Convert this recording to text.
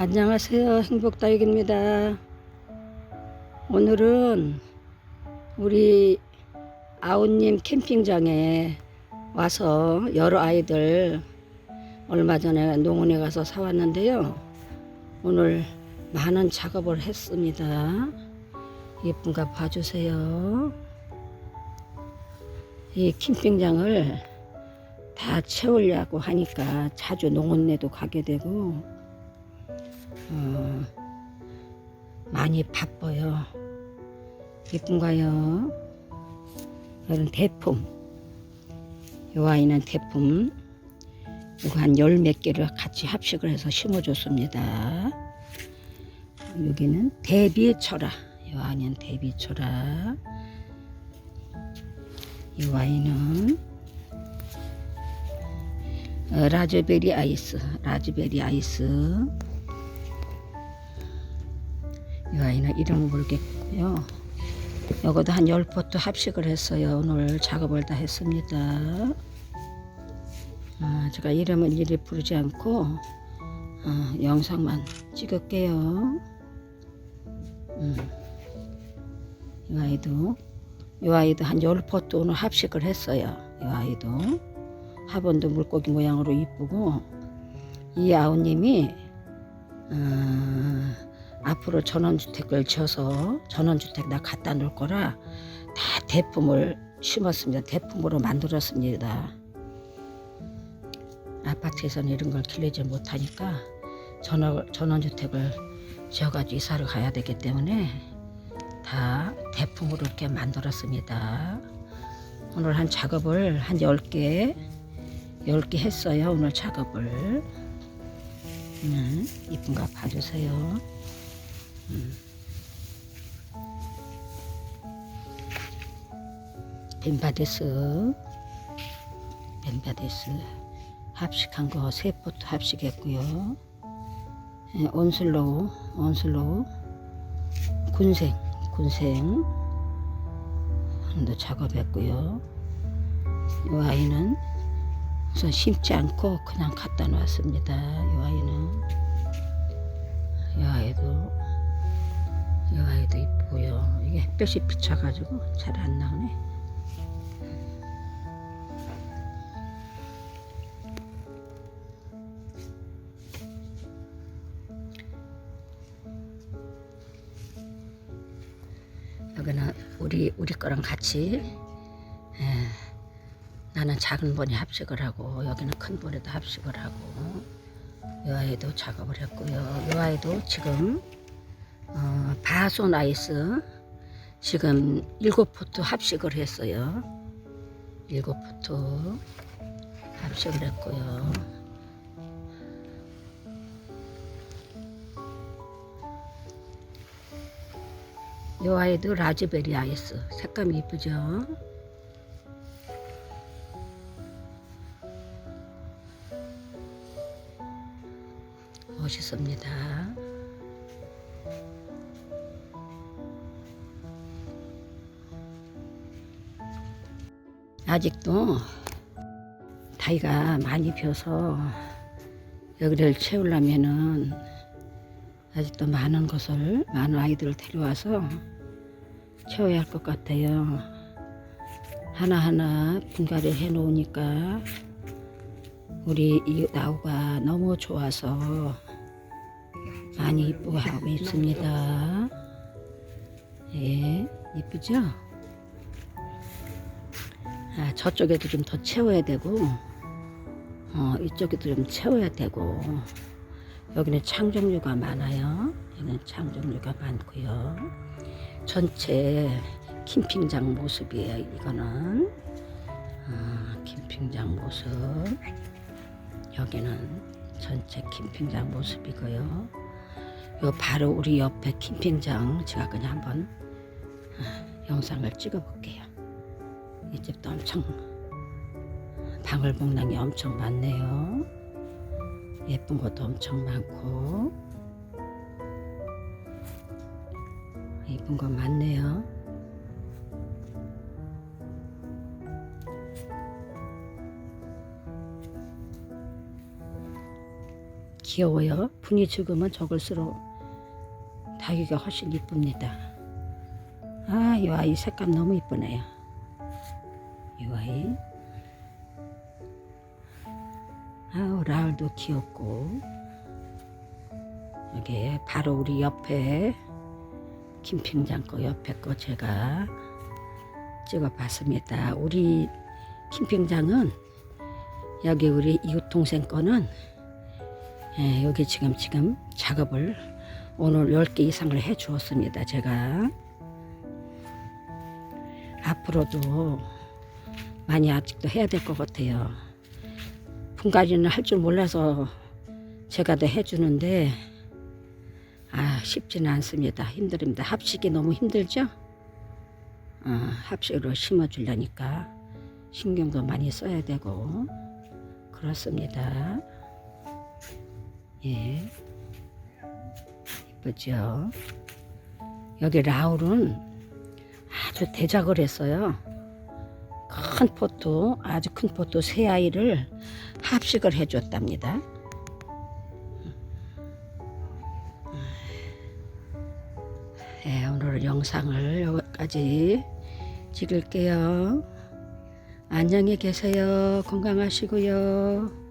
안녕하세요. 행복다육입니다. 오늘은 우리 아우님 캠핑장에 와서 여러 아이들 얼마 전에 농원에 가서 사왔는데요. 오늘 많은 작업을 했습니다. 예쁜가 봐주세요. 이 캠핑장을 다 채우려고 하니까 자주 농원에도 가게 되고 어, 많이 바빠요. 예쁜가요? 이런 대품. 이 아이는 대품. 이거 한 열 몇 개를 같이 합식을 해서 심어줬습니다. 여기는 대비철아. 이 아이는 대비철아. 이 어, 라즈베리 아이스. 라즈베리 아이스. 이 아이는 이름을 모르겠고요. 요것도 한 10포트 합식을 했어요. 오늘 작업을 다 했습니다. 아, 제가 이름은 일일이 부르지 않고 아, 영상만 찍을게요. 음. 이 아이도 이 아이도 한 10포트 오늘 합식을 했어요. 이 아이도 화분도 물고기 모양으로 이쁘고 이 아우님이 어, 앞으로 전원주택을 지어서 전원주택 나 갖다 놓을 거라 다 대품을 심었습니다. 대품으로 만들었습니다. 아파트에서는 이런 걸 길러지 못하니까 전원, 전원주택을 지어가지고 이사를 가야 되기 때문에 다 대품으로 이렇게 만들었습니다. 오늘 한 작업을 한 10개, 10개 했어요. 오늘 작업을. 음, 이쁜가 봐주세요. 벤바데스 벤바데스 합식한 거 세 포트 합식했고요. 예, 온슬로우 온슬로우 군생 군생 도 작업했고요. 이 아이는 우선 심지 않고 그냥 갖다 놨습니다. 이 아이는 이 아이도 이 아이도 이쁘고요. 이게 햇볕이 비쳐가지고 잘 안 나오네. 여기는 우리 우리 거랑 같이 예, 나는 작은 본에 합식을 하고 여기는 큰 본에도 합식을 하고 이 아이도 작업을 했고요. 이 아이도 지금 어, 바손 아이스 지금 일곱 포트 합식을 했어요. 일곱 포트 합식을 했고요. 이 아이도 라즈베리 아이스 색감이 이쁘죠? 멋있습니다. 아직도 다이가 많이 펴서 여기를 채우려면은 아직도 많은 것을 많은 아이들을 데려와서 채워야 할 것 같아요. 하나하나 분갈이 해 놓으니까 우리 이 나우가 너무 좋아서 많이 이뻐하고 있습니다. 예, 이쁘죠? 아, 저쪽에도 좀 더 채워야 되고, 어, 이쪽에도 좀 채워야 되고, 여기는 창 종류가 많아요. 여기는 창 종류가 많고요. 전체 캠핑장 모습이에요. 이거는 어, 캠핑장 모습. 여기는 전체 캠핑장 모습이고요. 요 바로 우리 옆에 캠핑장 제가 그냥 한번 어, 영상을 찍어 볼게요. 이 집도 엄청 방울복랑이 엄청 많네요. 예쁜 것도 엄청 많고 예쁜 거 많네요. 귀여워요. 분이 적으면 적을수록 닭이가 훨씬 이쁩니다. 아, 이 아이 색감 너무 이쁘네요. 이 아이. 아우, 라울도 귀엽고. 여기 바로 우리 옆에 김핑장 거 옆에 거 제가 찍어봤습니다. 우리 김핑장은 여기 우리 이웃 동생 거는 예, 여기 지금 지금 작업을 오늘 10개 이상을 해 주었습니다. 제가 앞으로도 많이 아직도 해야 될 것 같아요. 분갈이는 할 줄 몰라서 제가 더 해주는데 아 쉽지는 않습니다. 힘듭니다. 합식이 너무 힘들죠? 어, 합식으로 심어주려니까 신경도 많이 써야 되고 그렇습니다. 예, 이쁘죠? 여기 라울은 아주 대작을 했어요. 큰 포트, 아주 큰 포트 세 아이를 합식을 해줬답니다. 네, 오늘 영상을 여기까지 찍을게요. 안녕히 계세요. 건강하시고요.